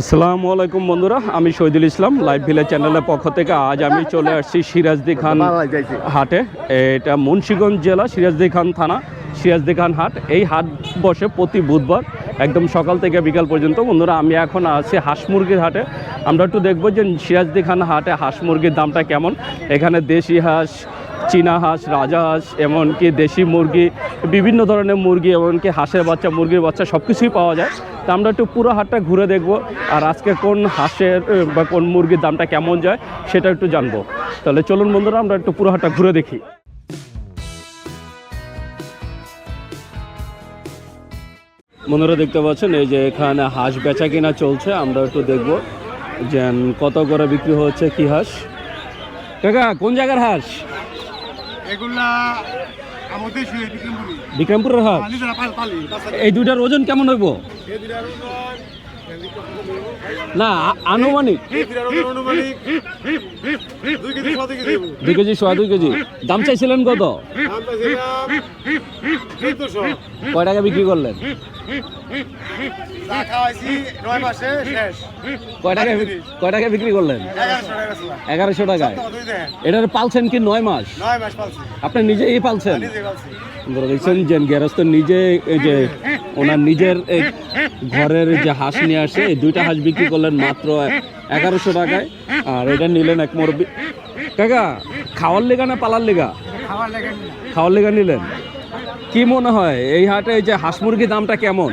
আসসালামু আলাইকুম বন্ধুরা, আমি শহীদুল ইসলাম লাইভ ভিলেজ চ্যানেলের পক্ষ থেকে আজ আমি চলে আসছি সিরাজদি খান হাটে। এটা মুন্সীগঞ্জ জেলা, সিরাজদি খান থানা, সিরাজদি খান হাট। এই হাট বসে প্রতি বুধবার একদম সকাল থেকে বিকাল পর্যন্ত। বন্ধুরা, আমি এখন আছি হাঁস মুরগির হাটে। আমরা একটু দেখব যে সিরাজদি খান হাটে হাঁস মুরগির দামটা কেমন। এখানে দেশি হাঁস চীনা হাঁস রাজা হাঁস এমনকি দেশি মুরগি, বিভিন্ন ধরনের মুরগি, এমনকি হাঁসের বাচ্চা, মুরগির বাচ্চা, সব কিছুই পাওয়া যায়। তা আমরা একটু পুরো হাটটা ঘুরে দেখব আর আজকে কোন হাঁসের বা কোন মুরগির দামটা কেমন যায় সেটা একটু জানব। তাহলে চলুন বন্ধুরা, আমরা একটু পুরো হাটটা ঘুরে দেখি। বন্ধুরা, দেখতে পাচ্ছেন, এই যে এখানে হাঁস বেচা কিনা চলছে। আমরা একটু দেখব যে কত করে বিক্রি হচ্ছে, কি হাঁস। কাকা, কোন জায়গার হাঁস? এগুলা আমাদের বিক্রমপুরের। পালি এই দুইটার ওজন কেমন হইব? এই আনুমানিক কেজি দেবো দুই কেজি সোয়া দুই কেজি। দাম চাইছিলেন কত? কয় টাকা বিক্রি করলেন? কয় টাকা বিক্রি করলেন? এগারোশো টাকা টাকায়। এটার পালছেন কি নয় মাস? আপনি নিজেই পালছেন? নিজে পালছি। বলে দেখছেন যে গেরস্ত নিজে এই যে ওনার নিজের ঘরের যে হাঁস নিয়ে আসে এই দুইটা হাঁস বিক্রি করলেন মাত্র এগারোশো টাকায়। আর এটা নিলেন এক মোর কাকা খাওয়ার লেগা না পালার লেগা? খাওয়ার লেগা নিলেন। কি মনে হয় এই হাটে এই যে হাঁস মুরগির দামটা কেমন?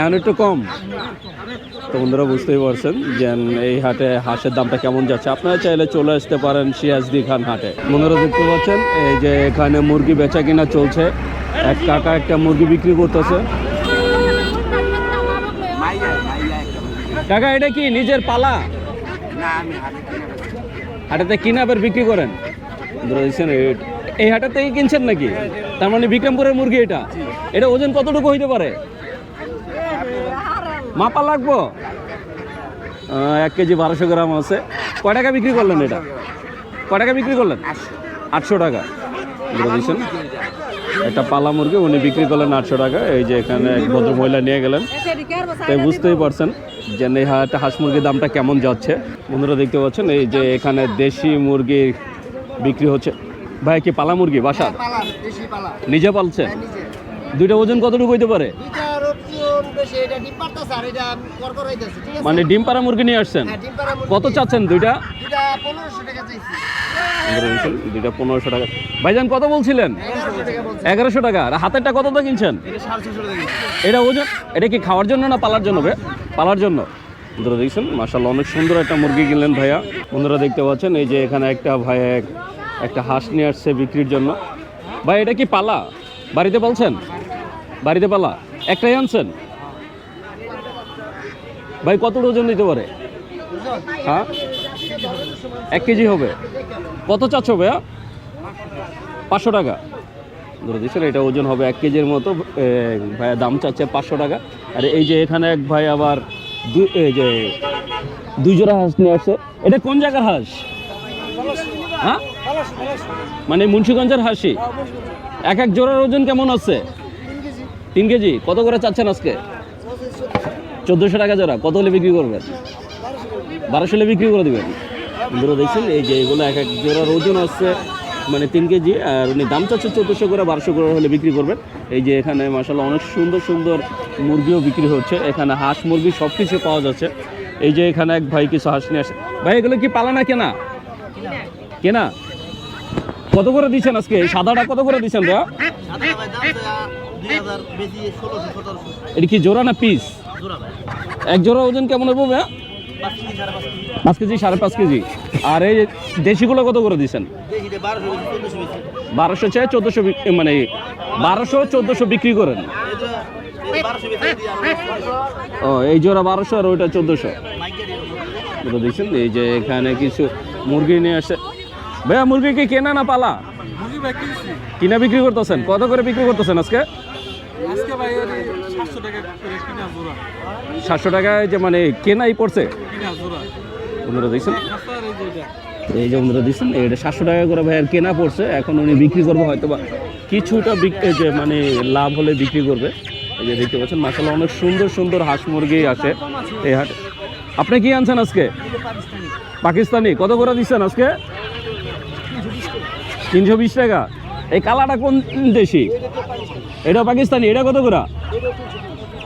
এখন একটু কম। তো বন্ধুরা বুঝতেই পারছেন যে এই হাটে হাঁসের দামটা কেমন যাচ্ছে। আপনারা চাইলে চলে আসতে পারেন সিয়াজদি খান হাটে। বন্ধুরা দেখতে পাচ্ছেন এই যে এখানে মুরগি বেচা কিনা চলছে। এক কাকা একটা মুরগি বিক্রি করতেছে। কাকা এটা কি নিজের পালা? হাটেতে কিনে আবার বিক্রি করেন? বন্ধুরা দেখছেন এই- এই হাটেতেই কিনছেন নাকি? তার মানে বিক্রমপুরের মুরগি এটা। এটা ওজন কতটুকু হইতে পারে? মাপা লাগবো? এক কেজি বারোশো গ্রাম আছে। কয় টাকা বিক্রি করলেন এটা? কয় টাকা বিক্রি করলেন? আটশো টাকা। বুঝতে দিচ্ছেন একটা পালা মুরগি, উনি বিক্রি করলেন আটশো টাকা। এই যে এখানে এক ভদ্র মহিলা নিয়ে গেলেন। তাই বুঝতেই পারছেন যে এই হাটে হাঁস মুরগির দামটা কেমন যাচ্ছে। বন্ধুরা দেখতে পাচ্ছেন, এই যে এখানে দেশি মুরগি বিক্রি হচ্ছে। ভাই কি পালা মুরগি? বাসা বেশি পালা নিজে পালছেন? নিজে। দুইটা ওজন কতটুকু হইতে পারে? মানে ডিম পাড়া মুরগি নিয়ে আসছেন? হ্যাঁ কত চাচ্ছেন দুইটা? দুইটা পনেরোশো টাকা ভাইজান কত বলছিলেন? এগারোশো টাকা আর হাতেরটা কত দিয়ে কিনছেন? এটা ওজন এটা কি খাওয়ার জন্য না পালার জন্য বে পালার জন্য। বন্ধুরা দেখছেন মাসাল্লাহ অনেক সুন্দর একটা মুরগি কিনলেন ভাইয়া। বন্ধুরা দেখতে পাচ্ছেন এই যে এখানে একটা ভাইয়া এক- একটা হাঁস নিয়ে আসছে বিক্রির জন্য। ভাই, এটা কি পালা? বাড়িতে পালছেন? বাড়িতে পালা? একটাই আনছেন? ভাই, কত ওজন দিতে পারে? হ্যাঁ? এক কেজি হবে। কত চাচ্ছ ভাইয়া? পাঁচশো টাকা। ধরে দিচ্ছেন, এটা ওজন হবে এক কেজির মতো। ভাইয়া দাম চাচ্ছে পাঁচশো টাকা। আর এই যে এখানে এক ভাই আবার দুই, এই যে দুই জোড়া হাঁস নিয়ে আসছে। এটা কোন জায়গার হাঁস? হ্যাঁ? মানে মুন্সিগঞ্জের হাসি। এক এক জোড়ার ওজন কেমন আছে? তিন কেজি। কত করে চাচ্ছেন আজকে? চোদ্দোশো টাকা জোড়া। কত হলে বিক্রি করবেন? বারোশো হলে বিক্রি করে দেবেন। বন্ধুরা দেখছেন এই যে এগুলো এক এক জোড়ার ওজন আছে মানে তিন কেজি আর উনি দাম চাচ্ছে চোদ্দোশো করে বারোশো করে হলে বিক্রি করবেন। এই যে এখানে মাসাল্লাহ অনেক সুন্দর সুন্দর মুরগিও বিক্রি হচ্ছে। এখানে হাঁস মুরগি সব কিছু পাওয়া যাচ্ছে। এই যে এখানে এক ভাই কিছু হাঁস নিয়ে আসে। ভাই এগুলো কি পালা না কেনা। কেনা? কত করে দিচ্ছেন আজকে? সাদাটা কত করে দিচ্ছেন ভাইয়া এটা কি জোড়া না পিস এক জোড়া ওজন কেমন হবে ভাইয়া? পাঁচ কেজি, সাড়ে পাঁচ কেজি। আর এই দেশিগুলো কত করে দিচ্ছেন বারোশো চাই, চোদ্দোশো মানে বারোশো, চোদ্দোশো বিক্রি করেন। ও, এই জোড়া বারোশো আর ওইটা চোদ্দোশো। দিচ্ছেন এই যে এখানে কিছু মুরগি নিয়ে আসে ভাইয়া মুরগি কি কেনা না পালা? কিনা বিক্রি করতেছেন? কত করে বিক্রি করতেছেন আজকে? সাতশো টাকায় যে মানে কেনাই পড়ছে? বন্ধুরা দেখছেন এই যে বন্ধুরা দিচ্ছেন এটা সাতশো টাকা করে ভাইয়ের কেনা পড়ছে। এখন উনি বিক্রি করব হয়তো বা কিছুটা যে মানে লাভ হলে বিক্রি করবে। এই যে দেখতে পাচ্ছেন মাসাল্লাহ অনেক সুন্দর সুন্দর হাঁস মুরগি আসে এই হাট। আপনি কি আনছেন আজকে? পাকিস্তানি। কত করে দিচ্ছেন আজকে? তিনশো বিশ টাকা। এই কালাটা কোন দেশি? এটা পাকিস্তানি, এটা কত করে?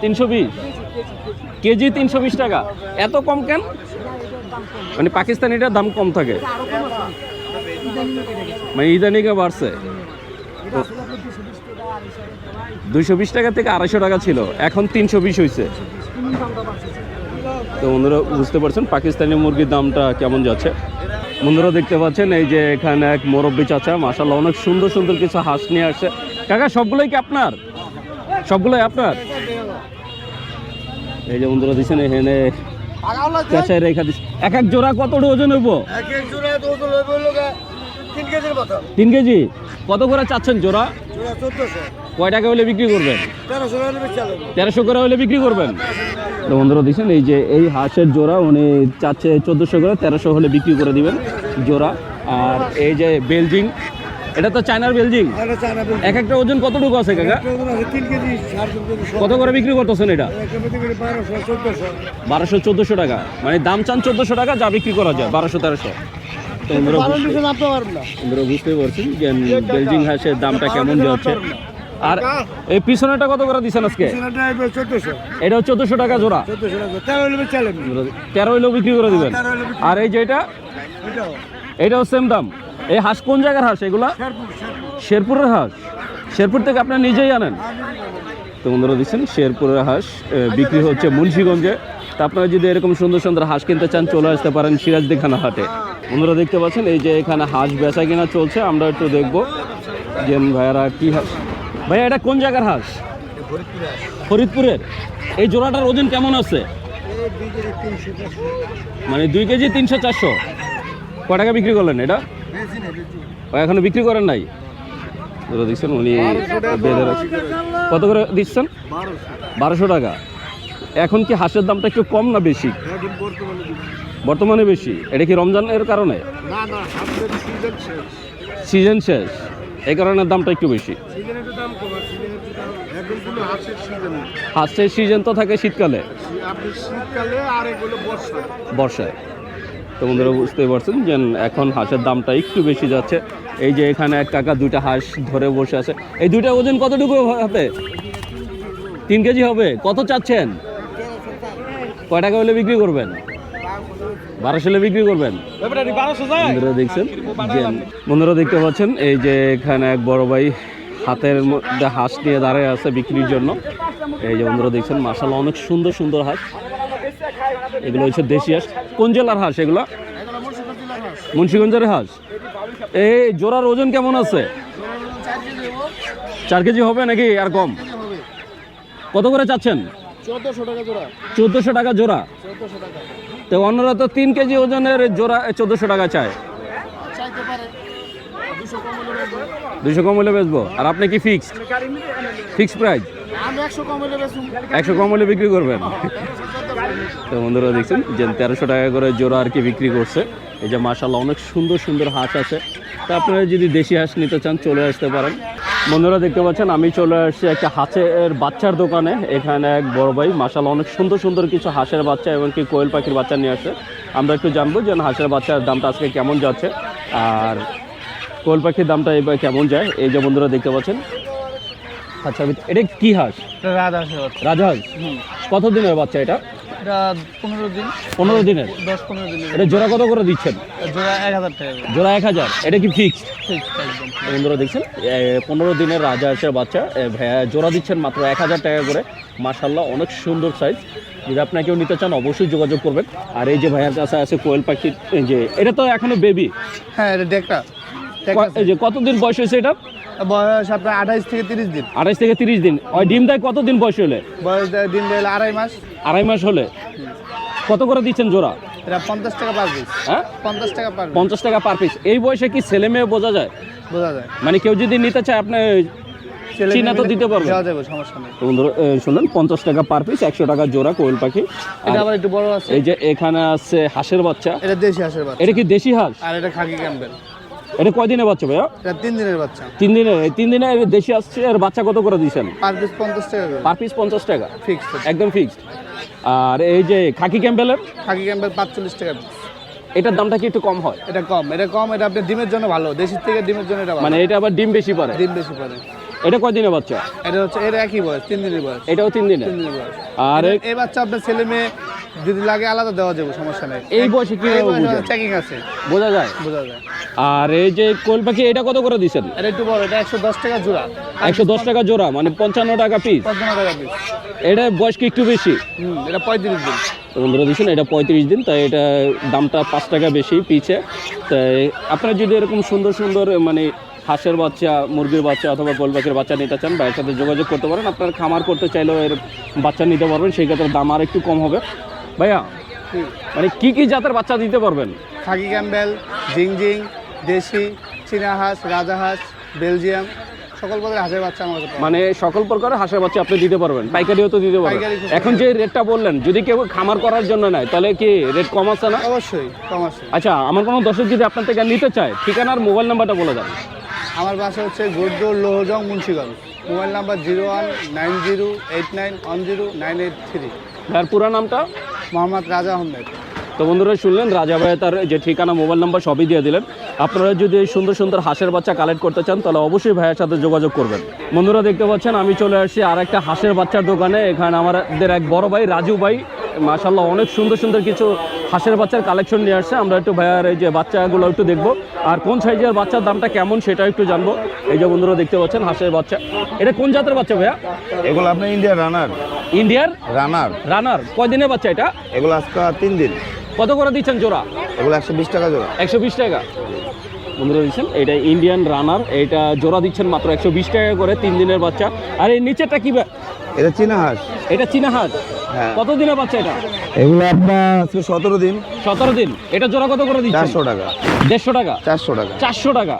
তিনশো বিশ। কেজি তিনশো বিশ টাকা। এত কম কেন? মানে পাকিস্তানিটার দাম কম থাকে। মানে ইদানিকে বাড়ছে। দুইশো বিশ টাকা থেকে আড়াইশো টাকা ছিল। এখন তিনশো বিশ হয়েছে তো বন্ধুরা, বুঝতে পারছেন পাকিস্তানি মুরগির দামটা কেমন যাচ্ছে? বন্ধুরা দেখতে পাচ্ছেন এই যে এখানে এক মুরব্বী চাচা মাসাল্লাহ অনেক সুন্দর সুন্দর কিছু হাঁস নিয়ে আসছে। কাকা সবগুলোই কি আপনার? সবগুলোই আপনার? এই যে বন্ধুরা দিচ্ছেন এখানে চাচাই রেখা এক এক জোড়া কতটা ওজন হইব? তিন কেজি? কত করে চাচ্ছেন জোড়া? জোড়া চোদ্দশো। কয় টাকা হলে বিক্রি করবেন? তেরোশো করে হলে বিক্রি করবেন? তো বন্ধুরা দেখছেন এই যে এই হাঁসের জোড়া উনি চাচ্ছে চোদ্দোশো করে তেরোশো হলে বিক্রি করে দিবেন জোড়া। আর এই যে বেলজিং এটা তো চায়নার বেলজিং এক একটা ওজন কতটুকু আছে কাকা? কত করে বিক্রি করতেছেন এটা? বারোশো চোদ্দোশো। টাকা। মানে দাম চান চোদ্দোশো টাকা যা বিক্রি করা যায় বারোশো তেরোশো। তো বুঝতে- বুঝতেই পারছেন যে বেলজিং হাঁসের দামটা কেমন যাচ্ছে? আর এই পিছনেটা কত করে দিচ্ছেন আজকে? সেটা এবার চোদ্দশো। টাকা জোড়া। তেরো হইলেও বিক্রি করে দিবেন। হইলেও বিক্রি- আর এই যে এটা? এটাও। এটাও সেম দাম। এই হাঁস কোন জায়গার হাঁস এগুলা? শেরপুর শেরপুর। শেরপুরের হাঁস। শেরপুর থেকে আপনি নিজেই আনেন। তো বন্ধুরা দিচ্ছেন শেরপুরের হাঁস বিক্রি হচ্ছে মুন্সিগঞ্জে। তা আপনারা যদি এরকম সুন্দর সুন্দর হাঁস কিনতে চান চলে আসতে পারেন সিরাজদিখানা হাটে। বন্ধুরা দেখতে পাচ্ছেন এই যে এখানে হাঁস বেচা কিনা চলছে আমরা একটু দেখব যে ভাইয়ারা কি হাঁস ভাইয়া এটা কোন জায়গার হাঁস? ফরিদপুরের। এই জোড়াটার ওজন কেমন আছে? মানে দুই কেজি তিনশো চারশো। ক টাকা বিক্রি করলেন এটা? এখনও বিক্রি করেন নাই? দিচ্ছেন উনি। কত করে দিচ্ছেন? বারোশো টাকা। এখন কি হাঁসের দামটা একটু কম না বেশি? বর্তমানে বেশি। এটা কি রমজানের কারণে? সিজন শেষ। এই কারণে দামটা একটু বেশি। হাঁসের সিজন তো থাকে শীতকালে। বর্ষায়। তো বন্ধুরা, বুঝতেই পারছেন যে এখন হাঁসের দামটা একটু বেশি যাচ্ছে। এই যে এখানে এক কাকা দুইটা হাঁস ধরে বসে আছে। এই দুইটা ওজন কতটুকু হবে? তিন কেজি হবে। কত চাচ্ছেন? কয় টাকা হলে বিক্রি করবেন? বারোশো বিক্রি করবেন? বন্ধুরা দেখছেন? যে বন্ধুরা দেখতে পাচ্ছেন এই যে এখানে এক বড় ভাই হাতের মধ্যে হাঁস নিয়ে দাঁড়িয়ে আছে বিক্রির জন্য। এই যে বন্ধুরা দেখছেন মাসাল্লাহ অনেক সুন্দর সুন্দর হাঁস। এগুলো হচ্ছে দেশি হাঁস। কোন জেলার হাঁস এগুলো? মুন্সিগঞ্জের হাঁস। এই জোড়ার ওজন কেমন আছে? চার কেজি হবে নাকি আর কম? কত করে চাচ্ছেন? চোদ্দশো টাকা জোড়া। চোদ্দোশো টাকা জোড়া। তো অন্যরা তো তিন কেজি ওজনের জোড়া চোদ্দোশো টাকা চায়। দুশো কম হলে বেচবো। আর আপনি কি ফিক্সড ফিক্সড প্রাইস একশো কম হলে বিক্রি করবেন। তো বন্ধুরা দেখছেন, যে তেরোশো টাকা করে জোড়া আর কি বিক্রি করছে। এই যে মাসাল্লাহ অনেক সুন্দর সুন্দর হাঁস আছে। তা আপনারা যদি দেশি হাঁস নিতে চান, চলে আসতে পারেন। বন্ধুরা দেখতে পাচ্ছেন আমি চলে আসছি একটা হাঁসের বাচ্চার দোকানে। এখানে এক বড় ভাই মাসাল্লাহ অনেক সুন্দর সুন্দর কিছু হাঁসের বাচ্চা এবং কি কোয়েল পাখির বাচ্চা নিয়ে আসে। আমরা একটু জানব যে হাঁসের বাচ্চার দামটা আজকে কেমন যাচ্ছে আর কোয়েল পাখির দামটা এবার কেমন যায়। এই যে বন্ধুরা দেখতে পাচ্ছেন। আচ্ছা এটা কি হাঁস? রাধা আছে রাজহাঁস? কত দিনের বাচ্চা এটা? এটা পনেরো দিন। পনেরো দিনের? দশ পনেরো দিনের। এটা জোড়া কত করে দিচ্ছেন? জোড়া এক হাজার টাকা জোড়া এক হাজার? এটা কি ফিক্সড বন্ধুরা দেখছেন পনেরো দিনের রাজহাঁসের বাচ্চা জোড়া দিচ্ছেন মাত্র এক হাজার টাকা করে। মার্শাল্লাহ অনেক সুন্দর সাইজ যদি আপনার কেউ নিতে চান অবশ্যই যোগাযোগ করবেন। আর এই যে ভাইয়ার কাছে আছে কোয়েল পাখির এই যে এটা তো এখনও বেবি হ্যাঁ এটা ডেকটা যে কতদিন বয়স হয়েছে এটা? বয়স আপনার আঠাইশ থেকে তিরিশ দিন। আঠাইশ থেকে তিরিশ দিন। ওই ডিম দেয় কতদিন বয়স হলে? বয়স দেয় দিন দিলে আড়াই মাস। আড়াই মাস হলে? কত করে দিচ্ছেন জোড়া? এটা পঞ্চাশ টাকা পার পিস হ্যাঁ? পঞ্চাশ টাকা পার পঞ্চাশ টাকা পার পিস এই বয়সে কি ছেলে মেয়ে বোঝা যায়? বোঝা যায়। মানে কেউ যদি নিতে চায় আপনি চিনা তো দিতে পারবেন। দেওয়া যাবে সমস্যা নেই। বন্ধুরা শুনলেন? পঞ্চাশ টাকা পার পিস একশো টাকা জোড়া কোয়েল পাখি। এটা আবার একটু বড় আছে। এই যে এখানে আছে হাঁসের বাচ্চা। এটা দেশি হাঁসের বাচ্চা। এটা কি দেশি হাঁস? আর এটা খাকি ক্যাম্পেল। এটা বাচ্চা ভাইয়া? এটা তিন দিনের বাচ্চা। তিন দিনে এই তিন দিনে দেশি আসছে আর বাচ্চা কত করে দিয়েছেন পার পিস পঞ্চাশ টাকা পার পিস পঞ্চাশ টাকা। ফিক্সড একদম ফিক্সড আর এই যে খাকি ক্যাম্পেলের? খাকি ক্যাম্পেল পাঁচচল্লিশ টাকা এটার দামটা কি একটু কম হয়? এটা কম এটা কম এটা আপনি ডিমের জন্য ভালো দেশির থেকে ডিমের জন্য এটা মানে এটা আবার ডিম বেশি পারে ডিম বেশি পড়ে। এটা কয়দিনে বাচ্চা? এটা হচ্ছে এর একই বয়স তিন দিনের বয়স। এটাও তিন দিনে তিন দিনের বয়স। আর এই- বাচ্চা আপনার ছেলে মেয়ে যদি লাগে আলাদা দেওয়া যাবে সমস্যা নেই। এই বয়সে বুঝেন? চেকিং আছে। বোঝা যায়। বোঝা যায়। আর এই যে কোল পাখি এটা কত করে এটা একটু বড় এটা একশো দশ টাকা জোড়া। একশো দশ টাকা জোড়া মানে পঞ্চান্ন টাকা পিস পঞ্চান্ন টাকা পিস এটা বয়স কি একটু বেশি? হুম এটা পঁয়ত্রিশ দিন। তো বন্ধুরা দিচ্ছেন এটা পঁয়ত্রিশ দিন তাই এটা দামটা পাঁচ টাকা বেশি পিছে তাই আপনারা যদি এরকম সুন্দর সুন্দর মানে হাঁসের বাচ্চা মুরগির বাচ্চা অথবা গোল পাখির বাচ্চা নিতে চান ভাইয়ের সাথে যোগাযোগ করতে পারেন। আপনার খামার করতে চাইলেও এর বাচ্চা নিতে পারবেন সেই ক্ষেত্রে দাম আর একটু কম হবে। ভাইয়া মানে কি কি জাতের বাচ্চা দিতে পারবেন? খাকি ক্যাম্বেল জিংজিং দেশি চীনা হাঁস রাজা হাঁস বেলজিয়াম সকল প্রকার হাঁসের বাচ্চা আমার। মানে সকল প্রকারের হাঁসের বাচ্চা আপনি দিতে পারবেন পাইকারিও তো দিতে পারবেন। এখন যে রেটটা বললেন যদি কেউ খামার করার জন্য নেয় তাহলে কি রেট কম আছে না? অবশ্যই কম আছে। আচ্ছা আমার কোনো দর্শক যদি আপনার থেকে নিতে চায় ঠিকানার মোবাইল নাম্বারটা বলে দেন। আমার বাসা হচ্ছে গোড্ডোর Lohajang Munshiganj. Mobile number zero one nine zero eight nine one zero nine eight three. তার পুরো নামটা? মোহাম্মদ রাজা আহমেদ। তো বন্ধুরা শুনলেন রাজা ভাই তার যে ঠিকানা মোবাইল নাম্বার সবই দিয়ে দিলেন। আপনারা যদি এই সুন্দর সুন্দর হাঁসের বাচ্চা কালেক্ট করতে চান তাহলে অবশ্যই ভাইয়ের সাথে যোগাযোগ করবেন। বন্ধুরা দেখতে পাচ্ছেন আমি চলে আসছি আর একটা হাঁসের বাচ্চার দোকানে। এখানে আমাদের এক বড় ভাই রাজু ভাই। মাশাল্লাহ অনেক সুন্দর সুন্দর কিছু হাঁসের বাচ্চার কালেকশন নিয়ে আসছে। আমরা একটু ভাইয়ার এই যে বাচ্চাগুলো একটু দেখব। আর কোন সাইজের বাচ্চার দামটা কেমন সেটা একটু জানব। এই যে বন্ধুরা দেখতে পাচ্ছেন হাঁসের বাচ্চা। এটা কোন জাতের বাচ্চা ভাইয়া? এগুলো আপনার ইন্ডিয়ার রানার ইন্ডিয়ার রানার রানার কয়দিনের বাচ্চা এটা? এগুলো আজকে তিন দিন। কত করে দিচ্ছেন জোড়া? এগুলো একশো বিশ টাকা জোড়া। একশো বিশ টাকা। বন্ধুরা দিচ্ছেন এটা ইন্ডিয়ান রানার এটা জোড়া দিচ্ছেন মাত্র একশো বিশ টাকা করে তিন দিনের বাচ্চা। আর এই নিচেরটা কি এটা চীনা হাঁস। এটা চীনা হাঁস। কত দিনের বাচ্চা এটা? এগুলো আপনার সতেরো দিন। সতেরো দিন। এটা জোড়া কত করে দিচ্ছেন? চারশো টাকা। দেড়শো টাকা? চারশো টাকা। চারশো টাকা।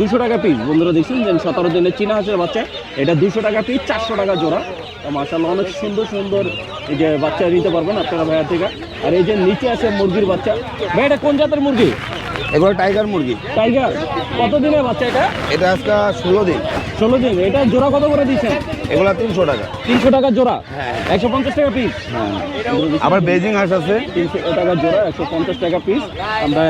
দুশো টাকা পিস বন্ধুরা দেখছেন যে সতেরো দিনের চীনা হাঁসের বাচ্চা। এটা দুশো টাকা পিস চারশো টাকা জোড়া। মাসাল্লাহ অনেক সুন্দর সুন্দর এই যে বাচ্চা নিতে পারবেন আপনারা ভাইয়ার থেকে। আর এই যে নিচে আছে মুরগির বাচ্চা। ভাই এটা কোন জাতের মুরগি? এগুলো টাইগার মুরগি। টাইগার। কত দিনের বাচ্চা এটা? এটা আজকে ষোলো দিন। ষোলো দিন। এটা জোড়া কত করে দিচ্ছেন? এগুলো তিনশো টাকা। তিনশো টাকা জোড়া? একশো পঞ্চাশ টাকা পিস হ্যাঁ। আবার বেজিং হাঁস আছে। তিনশো টাকা জোড়া একশো পঞ্চাশ টাকা পিস আমরা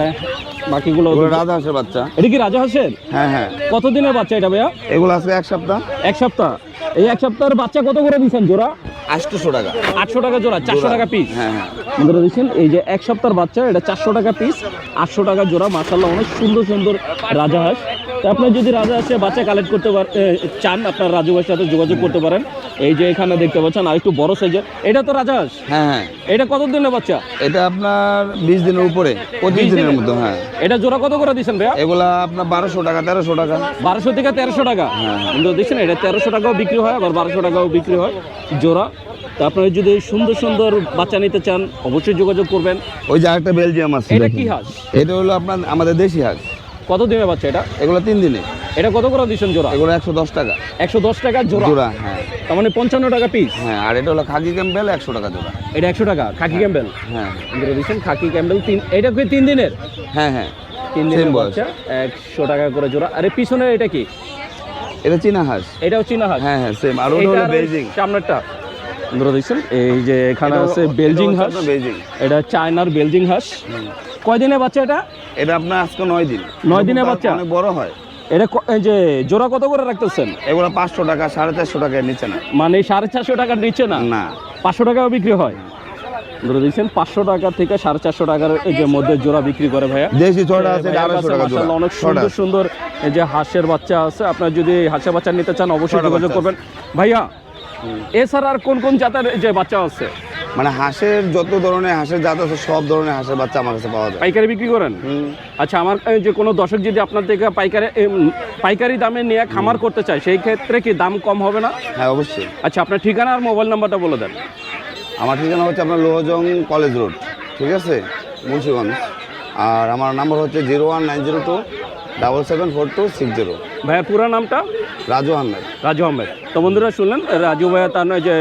বাকিগুলো রাজা হাঁসের বাচ্চা। এটা কি রাজা হাসের? হ্যাঁ হ্যাঁ। কত দিনের বাচ্চা এটা ভাইয়া? এগুলো আজকে এক সপ্তাহ। এক সপ্তাহ। এই এক সপ্তাহের বাচ্চা কত করে দিচ্ছেন জোড়া? আটশোশো টাকা। আটশো টাকা জোড়া চারশো টাকা পিস হ্যাঁ হ্যাঁ। বন্ধুরা দেখছেন এই যে এক সপ্তাহের বাচ্চা এটা চারশো টাকা পিস আটশো টাকা জোড়া। মাসাল্লাহ অনেক সুন্দর সুন্দর রাজা হাঁস। তো আপনার যদি রাজা হাঁসে বাচ্চা কালেক্ট করতে চান আপনার রাজু ভাইয়ের সাথে যোগাযোগ করতে পারেন। এই যে এখানে দেখতে পাচ্ছেন আর একটু বড় সাইজের এটা তো রাজা হাঁস? হ্যাঁ হ্যাঁ। এটা কত দিনের বাচ্চা? এটা আপনার বিশ দিনের উপরে পঁচিশ দিনের মতো হ্যাঁ। এটা জোড়া কত করে দিচ্ছেন ভাইয়া? এগুলা আপনার বারোশো টাকা তেরোশো টাকা। বারোশো থেকে তেরোশো টাকা? হ্যাঁ, হ্যাঁ। কিন্তু দেখছেন এটা তেরোশো টাকাও বিক্রি হয় আবার বারোশো টাকাও বিক্রি হয় জোড়া। তো আপনারা যদি সুন্দর সুন্দর বাচ্চা নিতে চান অবশ্যই যোগাযোগ করবেন। ওই যে একটা বেলজিয়াম আছে এটা কি হাঁস? এটা হলো আপনার আমাদের দেশি হাঁস। কত দিনের বাচ্চা এটা? এগুলো তিন দিনে। এটা কত করে দিচ্ছেন জোড়া? এগুলো একশো দশ টাকা। একশো দশ টাকা জোড়া? জোড়া হ্যাঁ। তার মানে পঞ্চান্ন টাকা পিস হ্যাঁ আর এটা হলো খাকি ক্যাম্পেল একশো টাকা জোড়া। এটা একশো টাকা খাকি ক্যাম্বেল হ্যাঁ। দিচ্ছেন খাকি ক্যাম্বেল তিন এটা কি তিন দিনের? হ্যাঁ হ্যাঁ। তিন দিনের Same বাচ্চা একশো টাকা করে জোড়া। আরে পিছনে এটা কি? এটা চীনা হাঁস এটাও চীনা হাঁস হ্যাঁ হ্যাঁ সেম আর ওটা হলো বেজিং সামনেরটা। বন্ধুরা দেখছেন এই যে এখানে আছে বেলজিং হাঁস। বেজিং এটা চায়নার বেলজিং হাঁস। কয়দিনের বাচ্চা এটা? এটা আপনার আজকে নয় দিন। নয় দিনের বাচ্চা? অনেক বড় হয়। এটা এই যে জোড়া কত করে রাখতেছেন? এগুলো পাঁচশো টাকা সাড়ে চারশো টাকার নিচে না। মানে সাড়ে চারশো টাকার নিচে না? না। পাঁচশো টাকাও বিক্রি হয়? ধরে দিচ্ছেন পাঁচশো টাকা থেকে সাড়ে চারশো টাকার যে মধ্যে জোড়া বিক্রি করে ভাইয়া। দেশি আছে অনেক সুন্দর সুন্দর যে হাঁসের বাচ্চা আছে। আপনার যদি হাঁসের বাচ্চা নিতে চান অবশ্যই যোগাযোগ করবেন। ভাইয়া এছাড়া আর কোন কোন জাতের যে বাচ্চা আছে? মানে হাঁসের যত ধরনের হাঁসের জাত আছে সব ধরনের হাঁসের বাচ্চা আমার কাছে পাওয়া যায়। পাইকারি বিক্রি করেন? আচ্ছা আমার যে কোনো দর্শক যদি আপনার থেকে পাইকারি পাইকারি দামে নিয়ে খামার করতে চায় সেই ক্ষেত্রে কি দাম কম হবে না? হ্যাঁ অবশ্যই। আচ্ছা আপনার ঠিকানা আর মোবাইল নাম্বারটা বলে দেন। আমার ঠিকানা হচ্ছে আপনার লোহজং কলেজ রোড ঠিক আছে? মুন্সিগঞ্জ। আর আমার নাম্বার হচ্ছে zero one nine zero two double seven four two six zero. ভাইয়া পুরো নামটা? রাজু আহমেদ। রাজু আহমেদ। তো বন্ধুরা শুনলেন রাজু ভাইয়া তার নয় যে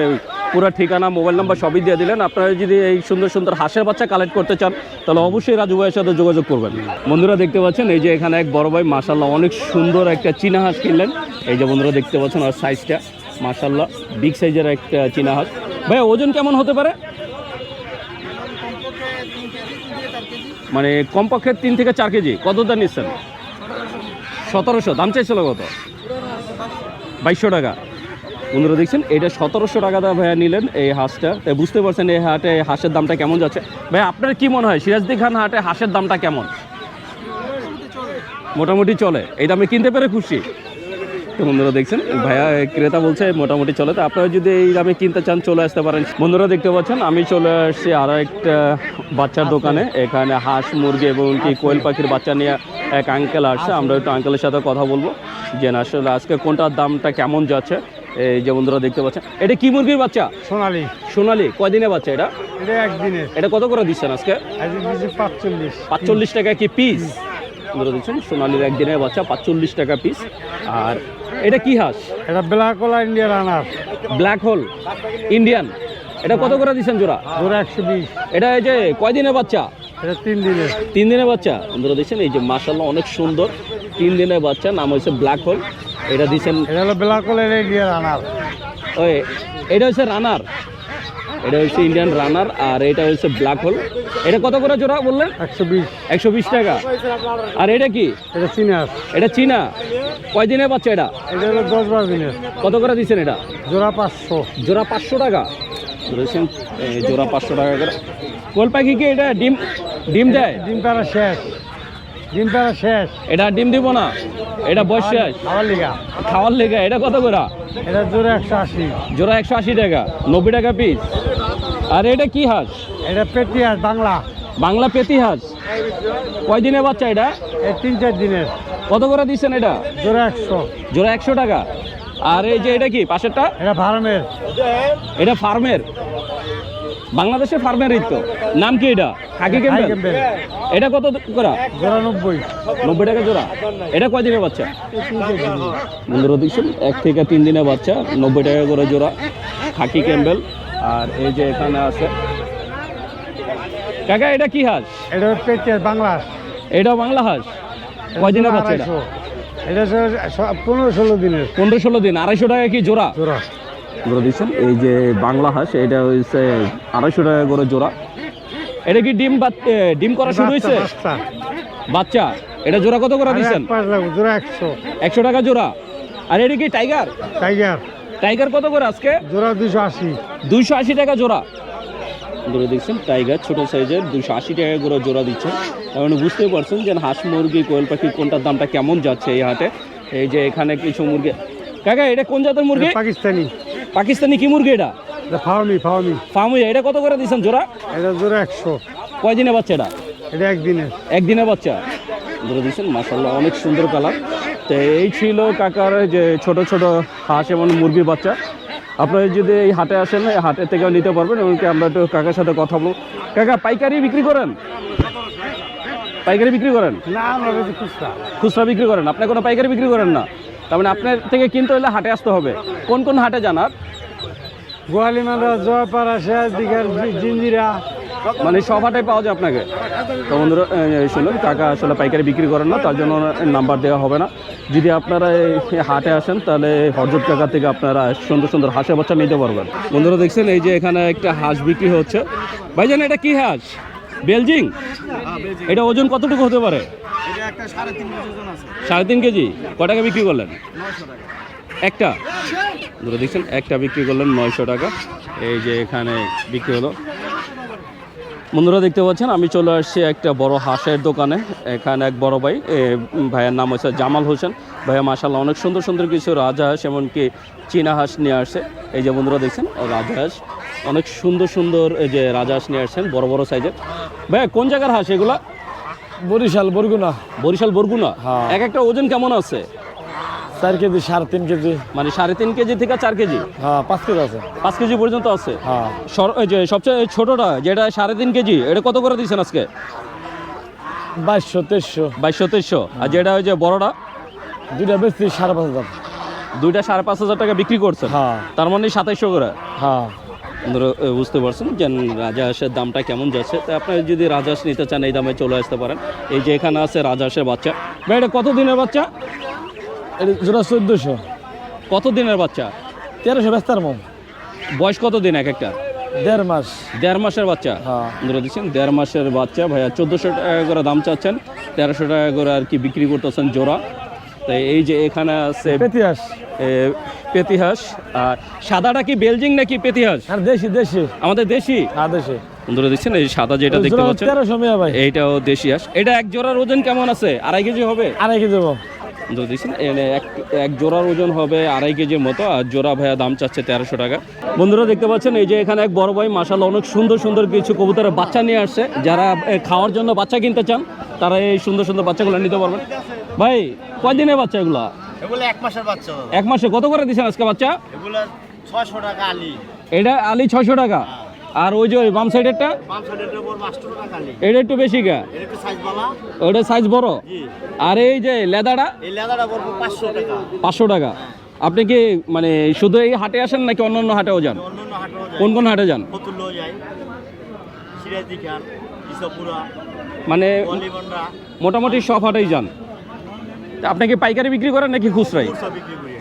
পুরো ঠিকানা, মোবাইল নাম্বার সবই দিয়ে দিলেন। আপনারা যদি এই সুন্দর সুন্দর হাঁসের বাচ্চা কালেক্ট করতে চান, তাহলে অবশ্যই রাজু ভাইয়ের সাথে যোগাযোগ করবেন। বন্ধুরা দেখতে পাচ্ছেন, এই যে এখানে এক বড় ভাই মাসাল্লাহ অনেক সুন্দর একটা চীনা হাঁস কিনলেন। এই যে বন্ধুরা দেখতে পাচ্ছেন আর সাইজটা মাসাল্লাহ বিগ সাইজের একটা চীনা হাঁস। ভাই, ওজন কেমন হতে পারে? মানে কমপক্ষে তিন থেকে চার কেজি। কত দাম নিচ্ছেন? সতেরোশো। দাম চাইছিল কত? বাইশশো টাকা। বন্ধুরা দেখছেন, এটা সতেরোশো টাকা দা ভাইয়া নিলেন এই হাঁসটা। তাই বুঝতে পারছেন এই হাটে হাঁসের দামটা কেমন যাচ্ছে? ভাই আপনার কি মনে হয় সিরাজদি খান হাটে হাঁসের দামটা কেমন? মোটামুটি চলে। এই দামে কিনতে পেরে খুশি। তো বন্ধুরা দেখছেন, ভাইয়া ক্রেতা বলছে মোটামুটি চলে। তো আপনারা যদি এই দামে কিনতে চান, চলে আসতে পারেন। বন্ধুরা দেখতে পাচ্ছেন, আমি চলে আসছি আরও একটা বাচ্চার দোকানে। এখানে হাঁস, মুরগি এবং কি কোয়েল পাখির বাচ্চা নিয়ে এক আঙ্কেল আসছে। আমরা একটু আঙ্কেলের সাথে কথা বলব। যে আসলে আজকে কোনটার দামটা কেমন যাচ্ছে। এই যে বন্ধুরা দেখতে পাচ্ছেন এটা কি মুরগির বাচ্চা? সোনালি। সোনালি। কয়দিনের বাচ্চা এটা? এটা একদিনের। এটা কত করে দিচ্ছেন আজকে? পাঁচচল্লিশ। পাঁচচল্লিশ টাকা কি পিস বন্ধুরা দেখছেন সোনালির একদিনের বাচ্চা পাঁচচল্লিশ টাকা পিস আর এটা কি হাঁস? এটা ব্ল্যাক কলা India runner black whole Indian. এটা কত করে দিচ্ছেন জোড়া? ধরে একশো বিশ। এটা এই যে কয়দিনের বাচ্চা? এটা তিন দিনের। তিন দিনের বাচ্চা। বন্ধুরা দেখছেন এই যে মাসাল্লাহ অনেক সুন্দর তিন দিনের বাচ্চা নাম হচ্ছে ব্ল্যাক হোল। এটা দিচ্ছেন এটা হলো ব্ল্যাক কলা ইন্ডিয়া রানার ওই এটা হচ্ছে রানার এটা হচ্ছে ইন্ডিয়ান রানার আর এটা হচ্ছে ব্ল্যাক হোল এটা কত করে জোড়া বললেন? একশো বিশ। একশো বিশ টাকা। আর এটা কি? এটা সিনার এটা চীনা। কয়দিনের বাচ্চা এটা? এটা হলো দশ বারো দিনের। কত করে দিচ্ছেন এটা? জোড়া পাঁচশো। জোড়া পাঁচশো টাকা। জোড়া পাঁচশো টাকা করে। কোল পাখি কি এটা ডিম ডিম দেয়? ডিম পাড়া শেষ। ডিম পাড়া শেষ। এটা ডিম দিব না এটা বয়স শেষ। খাওয়ার লিগা। খাওয়ার লেগে এটা কত করে? এটা জোড়া একশো আশি। জোড়া একশো আশি টাকা নব্বই টাকা পিস আর এটা কি হাঁস? এটা পেটিয়াস বাংলা। বাংলা পেতি হাঁস। কয়দিনের বাচ্চা এটা? তিন চার দিনের। কত করে দিচ্ছেন এটা? জোড়া একশো। জোড়া একশো টাকা। আর এই যে এটা কি পাশেরটা? এটা ফার্মের। এটা ফার্মের? বাংলাদেশের ফার্মেরই তো নাম কি এটা? হাই ক্যাম্পেল? ক্যাম্পেল। এটা কত করা? জোড়া নব্বই নব্বই টাকা জোড়া। এটা কয় দিনের বাচ্চা? বন্ধুরা দেখছেন এক থেকে তিন দিনের বাচ্চা নব্বই টাকা করে জোড়া খাকি ক্যাম্বেল আর এই যে এখানে আছে। কাকা এটা কি হাঁস? এটা পেটিয়াস বাংলা এটা বাংলা হাঁস? কয় দিনের বাচ্চা এটা? হচ্ছে পনেরো ষোলো দিনের। পনেরো ষোলো দিন আড়াইশো টাকা কি জোড়া? জোড়া। ধরে দিচ্ছেন এই যে বাংলা হাঁস এটা হচ্ছে আড়াইশো টাকা করে জোড়া। এটা কি ডিম ডিম করা শুরু হয়েছে বাচ্চা, এটা জোড়া কত করে দিচ্ছেন জোড়া একশো। একশো টাকা জোড়া। আর এটা কি টাইগার? টাইগার। টাইগার কত করে আজকে? জোড়া দুশো আশি। দুইশো আশি টাকা জোড়া। ধরে দেখছেন টাইগার ছোট সাইজের দুশো আশি টাকা করে জোড়া দিচ্ছে। তার মানে বুঝতেই পারছেন যে হাঁস মুরগি কোয়েল পাখি কোনটার দামটা কেমন যাচ্ছে এই হাটে। এই যে এখানে কিছু মুরগি কাকা এটা কোন জাতের মুরগি? পাকিস্তানি। পাকিস্তানি কি মুরগি এটা? এটা ফার্মি ফার্মি এটা কত করে দিচ্ছেন জোড়া? এটা জোড়া একশো। কয়দিনে বাচ্চা এটা? এটা একদিনের। একদিনে বাচ্চা। ধরে দিচ্ছেন মাসাল্লাহ অনেক সুন্দর কালার। তো এই ছিল কাকার যে ছোট ছোট হাঁস এবং মুরগির বাচ্চা। আপনারা যদি এই হাটে আসেন হাটের থেকেও নিতে পারবেন এমনকি আমরা একটু কাকার সাথে কথা বলব। কাকা পাইকারি বিক্রি করেন? পাইকারি বিক্রি করেন? না আমরা খুচরা। খুচরা বিক্রি করেন। আপনি কোনো পাইকারি বিক্রি করেন না। তার মানে আপনার থেকে কিনতে হলে হাটে আসতে হবে। কোন কোন হাটে জানার গোয়ালিমারা জয়পাড়া শেষ দিঘার জিঞ্জিরা মানে সব হাটে পাওয়া যায় আপনাকে? তো বন্ধুরা শুনুন কাকা আসলে পাইকারি বিক্রি করেন না তার জন্য নাম্বার দেওয়া হবে না। যদি আপনারা হাটে আসেন তাহলে হরজত কাকা থেকে আপনারা সুন্দর সুন্দর হাঁসের বাচ্চা নিতে পারবেন। বন্ধুরা দেখছেন এই যে এখানে একটা হাঁস বিক্রি হচ্ছে। ভাইজান এটা কি হাঁস? বেলজিং? এটা ওজন কতটুকু হতে পারে? সাড়ে তিন কেজি। ক টাকা বিক্রি করলেন? একটা। ধরে দেখছেন, একটা বিক্রি করলেন নয়শো টাকা। এই যে এখানে বিক্রি হলো। বন্ধুরা দেখতে পাচ্ছেন, আমি চলে আসছি একটা বড় হাঁসের দোকানে। এখানে এক বড় ভাই ভাইয়ের নাম হচ্ছে জামাল হোসেন। ভাইয়া মাসাল্লাহ অনেক সুন্দর সুন্দর কিছু রাজহাঁস, এমনকি চীনা হাঁস নিয়ে আসছে। এই যে বন্ধুরা দেখছেন রাজহাঁস। অনেক সুন্দর সুন্দর এই যে রাজহাঁস নিয়ে আসছেন বড় বড় সাইজের ভাইয়া কোন জায়গার হাঁস এগুলা? বরিশাল বরগুনা। বরিশাল বরগুনা? হ্যাঁ। এক একটা ওজন কেমন আছে? চার কেজি সাড়ে তিন কেজি। মানে সাড়ে তিন কেজি থেকে চার কেজি? হ্যাঁ পাঁচ কেজি আছে। পাঁচ কেজি পর্যন্ত আছে? হ্যাঁ। যে সবচেয়ে ছোটটা যেটা সাড়ে তিন কেজি এটা কত করে দিয়েছেন আজকে? বাইশশো তেইশশো। বাইশশো তেইশশো। আর যেটা ওই যে বড়টা? দুইটা বেশি সাড়ে পাঁচ হাজার। দুইটা সাড়ে পাঁচ হাজার টাকা বিক্রি করছে হ্যাঁ। তার মানে সাতাইশশো করে। হ্যাঁ। আপনারা বুঝতে পারছেন যে রাজহাঁসের দামটা কেমন যাচ্ছে। তা আপনারা যদি রাজহাঁস নিতে চান এই দামে চলে আসতে পারেন। এই যে এখানে আছে রাজহাঁসের বাচ্চা। ভাই এটা কত দিনের বাচ্চা? জোড়া চোদ্দশো। কত দিনের বাচ্চা? তেরোশো ব্যস্তার মম বয়স কত দিন এক একটা? দেড় মাস। দেড় মাসের বাচ্চা। হ্যাঁ। ধরে দিচ্ছেন দেড় মাসের বাচ্চা। ভাইয়া চোদ্দোশো টাকা করে দাম চাচ্ছেন। তেরোশো টাকা করে আর কি বিক্রি করতেছেন জোড়া। তাই এই যে এখানে আছে পেতিয়াস পেতিহাস আর সাদাটা কি বেলজিং নাকি পেতিহাস আর দেশি দেশি। আমাদের দেশি? হ্যাঁ দেশি। ধরে দিচ্ছেন এই সাদা যেটা দেখতে পাচ্ছেন এইটাও দেশি হাঁস। এটা এক জোড়ার ওজন কেমন আছে? আড়াই কেজি হবে? আড়াই কেজি দিচ্ছেন এনে এক এক জোড়ার ওজন হবে আড়াই কেজির মতো আর জোড়া ভাইয়া দাম চাচ্ছে তেরোশো টাকা। বন্ধুরা দেখতে পাচ্ছেন এই যে এখানে এক বড় ভাই মাসাল অনেক সুন্দর সুন্দর কিছু কবুতরের বাচ্চা নিয়ে আসছে। যারা খাওয়ার জন্য বাচ্চা কিনতে চান তারা এই সুন্দর সুন্দর বাচ্চাগুলো নিতে পারবেন। ভাই কয়দিনের বাচ্চা এগুলা এগুলো এক মাসের বাচ্চা এক মাসে কত করে দিচ্ছেন আজকে বাচ্চা? এগুলো ছয়শো টাকা আলি। এটা আলি ছয়শো টাকা? আর ওই যে ওই বাম সাইডেরটা? পাঁচ সাইডের উপর পাঁচশো টাকা আলি। এটা একটু বেশি গা এটা একটু সাইজ বালা। ওটা সাইজ বড়? জি। আর এই যে লেদাটা? এই লেদাটা পড়ব পাঁচশো টাকা। পাঁচশো টাকা। আপনি কি মানে শুধু এই হাটে আসেন নাকি অন্য অন্য হাটেও যান? অন্য অন্য হাটেও যায় কোন কোন হাটে যান? ফতুল্ল খান ইসপুরা মানে মোটামুটি সব হাটেই যান? আপনি কি পাইকারি বিক্রি করেন নাকি খুচরাই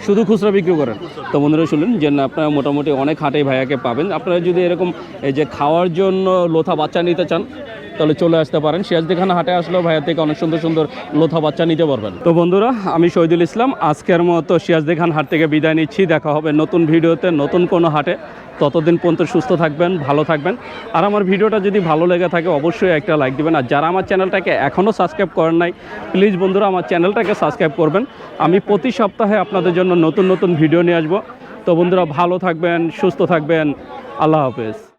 শুধু খুচরা বিক্রি করেন? তো বন্ধুরা শুনলেন যে না আপনারা মোটামুটি অনেক হাটে ভাইয়াকে পাবেন। আপনারা যদি এরকম এই যে খাওয়ার জন্য লোথা বাচ্চা নিতে চান তাহলে চলে আসতে পারেন। সিরাজদিখানা হাটে আসলেও ভাইয়া থেকে অনেক সুন্দর সুন্দর লোথা বাচ্চা নিতে পারবেন। তো বন্ধুরা, আমি শহীদুল ইসলাম, আজকের মতো সিরাজদিখান হাট থেকে বিদায় নিচ্ছি। দেখা হবে নতুন ভিডিওতে, নতুন কোনো হাটে। ততদিন পর্যন্ত সুস্থ থাকবেন, ভালো থাকবেন। আর আমার ভিডিওটা যদি ভালো লেগে থাকে, অবশ্যই একটা লাইক দিবেন। আর যারা আমার চ্যানেলটাকে এখনও সাবস্ক্রাইব করেন নাই প্লিজ বন্ধুরা, আমার চ্যানেলটাকে সাবস্ক্রাইব করবেন। আমি প্রতি সপ্তাহে আপনাদের জন্য নতুন নতুন ভিডিও নিয়ে আসব। তো বন্ধুরা, ভালো থাকবেন, সুস্থ থাকবেন। আল্লাহ হাফেজ।